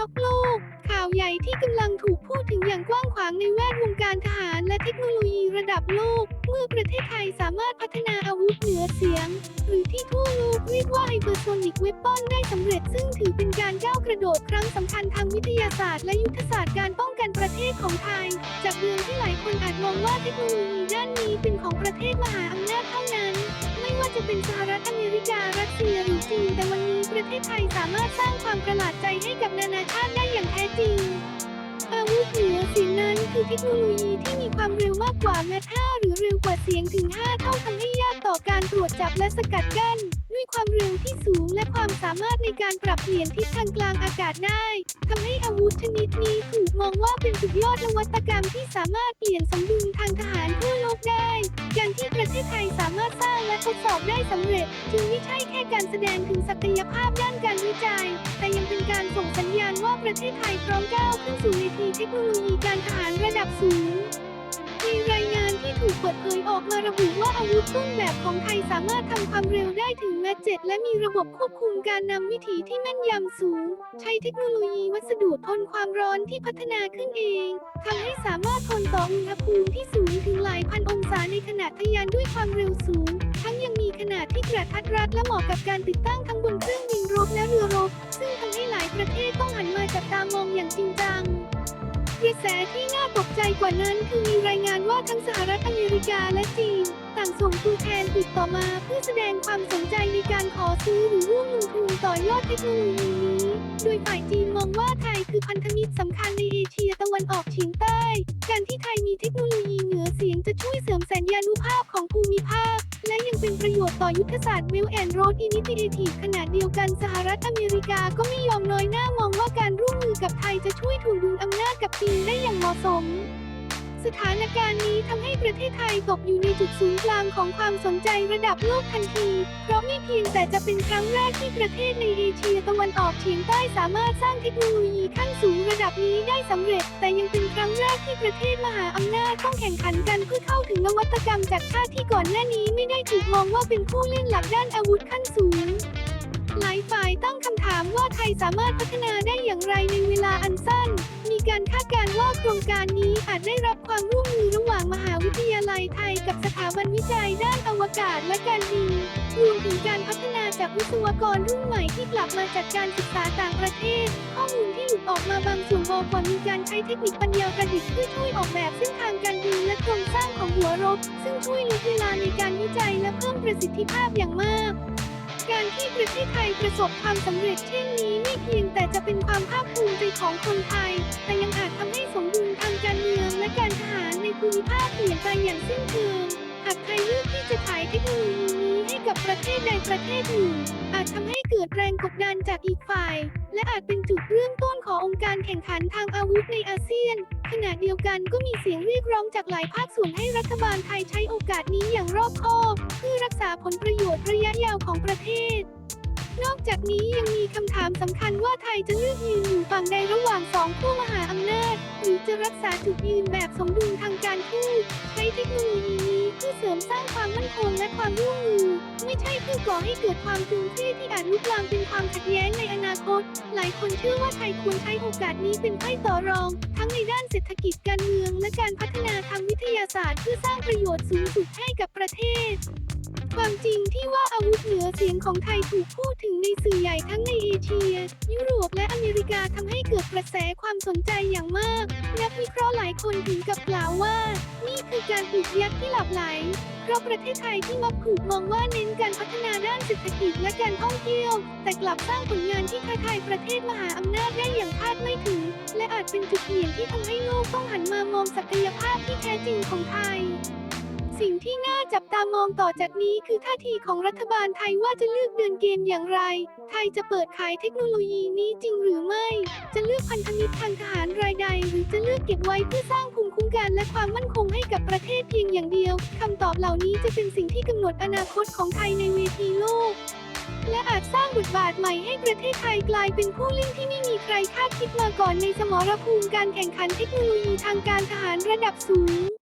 ช็อกโลก ข่าวใหญ่ที่กำลังถูกพูดถึงอย่างกว้างขวางในแวดวงการทหารและเทคโนโลยีระดับโลก เมื่อประเทศไทยสามารถพัฒนาอาวุธเหนือเสียง หรือที่ทั่วโลกเรียกว่าไฮเปอร์โซนิกเวปอนได้สำเร็จซึ่งถือเป็นการก้าวกระโดดครั้งสำคัญทางวิทยาศาสตร์และยุทธศาสตร์การป้องกันประเทศของไทย จากเดิมที่หลายคนอาจมองว่าเทคโนโลยีด้านนี้เป็นของประเทศมหาอำนาจเท่านั้น ไม่ว่าจะเป็นสหรัฐอเมริการัสเซียหรือจีนแต่วันนี้ ประเทศไทยสามารถสร้างความประหลาดใจให้กับนานาชาติได้อย่างแท้จริง อาวุธเหนือสียงนั้นคือเทคโนโลยีที่มีความเร็วมากกว่าแมท5หรือเร็วกว่าเสียงถึง 5 เท่าทำให้ยากต่อการตรวจจับและสกัดกั้น ด้วยความเร็วที่สูงและความสามารถในการปรับเปลี่ยนทิศทางกลางอากาศได้ ทำให้อาวุธชนิดนี้ถูกมองว่าเป็นสุดยอดนวัตกรรมที่สามารถเปลี่ยนสมดุลทางทหารทั่วโลกได้การที่ประเทศไทยสามารถสร้างและทดสอบได้สำเร็จ จึงไม่ใช่แค่การแสดงถึงศักยภาพด้านการวิจัย แต่ยังเป็นการส่งสัญญาณว่าประเทศไทยพร้อมก้าวขึ้นสู่เวทีเทคโนโลยีการทหาร ออกมาระบุว่าอาวุธต้นแบบของไทยสามารถทำความเร็วได้ถึงแมตเจ็ดและมีระบบควบคุมการนำวิถีที่แม่นยำสูง ใช้เทคโนโลยีวัสดุทนความร้อนที่พัฒนาขึ้นเองทำให้สามารถทนต่ออุณหภูมิที่สูงถึงหลายพันองศาในขณะทะยานด้วยความเร็วสูง ทั้งยังมีขนาดที่กระทัดรัดและเหมาะกับการติดตั้งทั้งบนเครื่องบินรบและเรือรบ ซึ่งทำให้หลายประเทศต้องหันมาจับตามองอย่างจริงจัง กระแสที่น่าตกใจกว่านั้นคือมีรายงานว่าทั้งสหรัฐอเมริกาและจีนต่างส่งตัวแทนติดต่อมาเพื่อแสดงความสนใจในการขอซื้อหรือร่วมลงทุนต่อยอดเทคโนโลยีนี้ โดยฝ่ายจีนมองว่าไทยคือพันธมิตรสำคัญในเอเชียตะวันออกเฉียงใต้ การที่ไทยมีเทคโนโลยีเหนือเสียงจะช่วยเสริมสัญญานุภาพของภูมิภาค และยังเป็นประโยชน์ต่อยุทธศาสตร์ Belt and Road Initiative ขณะเดียวกันสหรัฐอเมริกาก็ไม่ยอมน้อยหน้ามองว่าการร่วมมือกับไทยจะช่วยถ่วงดุลอำนาจกับจีนได้อย่างเหมาะสม สถานการณ์นี้ทำให้ประเทศไทยตกอยู่ในจุดศูนย์กลางของความสนใจระดับโลกทันที เพราะไม่เพียงแต่จะเป็นครั้งแรกที่ประเทศในเอเชียตะวันออกเฉียงใต้สามารถสร้างเทคโนโลยีขั้นสูงระดับนี้ได้สำเร็จ แต่ยังเป็นครั้งแรกที่ประเทศมหาอำนาจต้องแข่งขันกันเพื่อเข้าถึงนวัตกรรมจากชาติที่ก่อนหน้านี้ไม่ได้ถูกมองว่าเป็นผู้เล่นหลักด้านอาวุธขั้นสูง ฝ่ายตั้งคำถามว่าไทยสามารถพัฒนาได้อย่างไรในเวลาอันสั้น มีการคาดการณ์ว่าโครงการนี้อาจได้รับความร่วมมือระหว่างมหาวิทยาลัยไทยกับสถาบันวิจัยด้านอวกาศและการบินรวมถึงการพัฒนาจากวิศวกรรุ่นใหม่ที่กลับมาจากการศึกษาต่างประเทศ ข้อมูลที่หลุดออกมาบางส่วนบอกว่ามีการใช้เทคนิคปัญญาประดิษฐ์เพื่อช่วยออกแบบเส้นทางการบินและโครงสร้างของหัวรบ ซึ่งช่วยลดเวลาในการวิจัยและเพิ่มประสิทธิภาพอย่างมาก การที่ประเทศไทยประสบความสำเร็จเช่นนี้ไม่เพียงแต่จะเป็นความภาคภูมิใจของคนไทย แต่ยังอาจทำให้สมดุลทางการเมืองและการทหารในภูมิภาคเปลี่ยนไปอย่างสิ้นเชิงากไทยเลือกที่จะขายเทคโนโลยีนี้ให้กับประเทศใดประเทศหนึ่ง อาจทำให้เกิดแรงกดดันจากอีกฝ่าย และอาจเป็นจุดเริ่มต้นขององค์การแข่งขันทางอาวุธในอาเซียน ขณะเดียวกันก็มีเสียงเรียกร้องจากหลายภาคส่วนให้รัฐบาลไทยใช้โอกาสนี้อย่างรอบคอบ เพื่อรักษาผลประโยชน์ระยะยาวของประเทศ นอกจากนี้ยังมีคำถามสำคัญว่าไทยจะเลือกยืนอยู่ฝั่งใดระหว่างสองผู้มหาอำนาจ หรือจะรักษาจุดยืนแบบสมดุลทางการทูตใช้เทคโนโลยีนี้เพื่อเสริมสร้างความมั่นคงและความร่วมมือ ไม่ใช่เพื่อก่อให้เกิดความตึงเครียดที่อาจลุกลามเป็นความขัดแย้งในอนาคต หลายคนเชื่อว่าไทยควรใช้โอกาสนี้เป็นไพ่ต่อรอง ทั้งในด้านเศรษฐกิจการเมือง และการพัฒนาทางวิทยาศาสตร์ เพื่อสร้างประโยชน์สูงสุดให้กับประเทศ ความจริงที่ว่าอาวุธเหนือเสียงของไทยถูกพูดถึงในสื่อใหญ่ทั้งในเอเชีย ยุโรปและอเมริกาทำให้เกิดกระแสความสนใจอย่างมาก นักวิเคราะห์หลายคนถึงกับกล่าวว่า นี่คือการปลุกยักษ์ที่หลับไหล เพราะประเทศไทยที่มักถูกมองว่าเน้นการพัฒนาด้านเศรษฐกิจและการท่องเที่ยว แต่กลับสร้างผลงานที่ท้าทายประเทศมหาอำนาจได้อย่างคาดไม่ถึง และอาจเป็นจุดเปลี่ยนที่ทำให้โลกต้องหันมามองศักยภาพที่แท้จริงของไทย สิ่งที่น่าจับตามองต่อจากนี้คือท่าทีของรัฐบาลไทยว่าจะเลือกเดินเกมอย่างไร ไทยจะเปิดขายเทคโนโลยีนี้จริงหรือไม่ จะเลือกพันธมิตรทางทหารรายใด หรือจะเลือกเก็บไว้เพื่อสร้างภูมิคุ้มกันและความมั่นคงให้กับประเทศเพียงอย่างเดียว คำตอบเหล่านี้จะเป็นสิ่งที่กำหนดอนาคตของไทยในเวทีโลกและอาจสร้างบทบาทใหม่ให้ประเทศไทยกลายเป็นผู้เล่นที่ไม่มีใครคาดคิดมาก่อนในสมรภูมิการแข่งขันเทคโนโลยีทางการทหารระดับสูง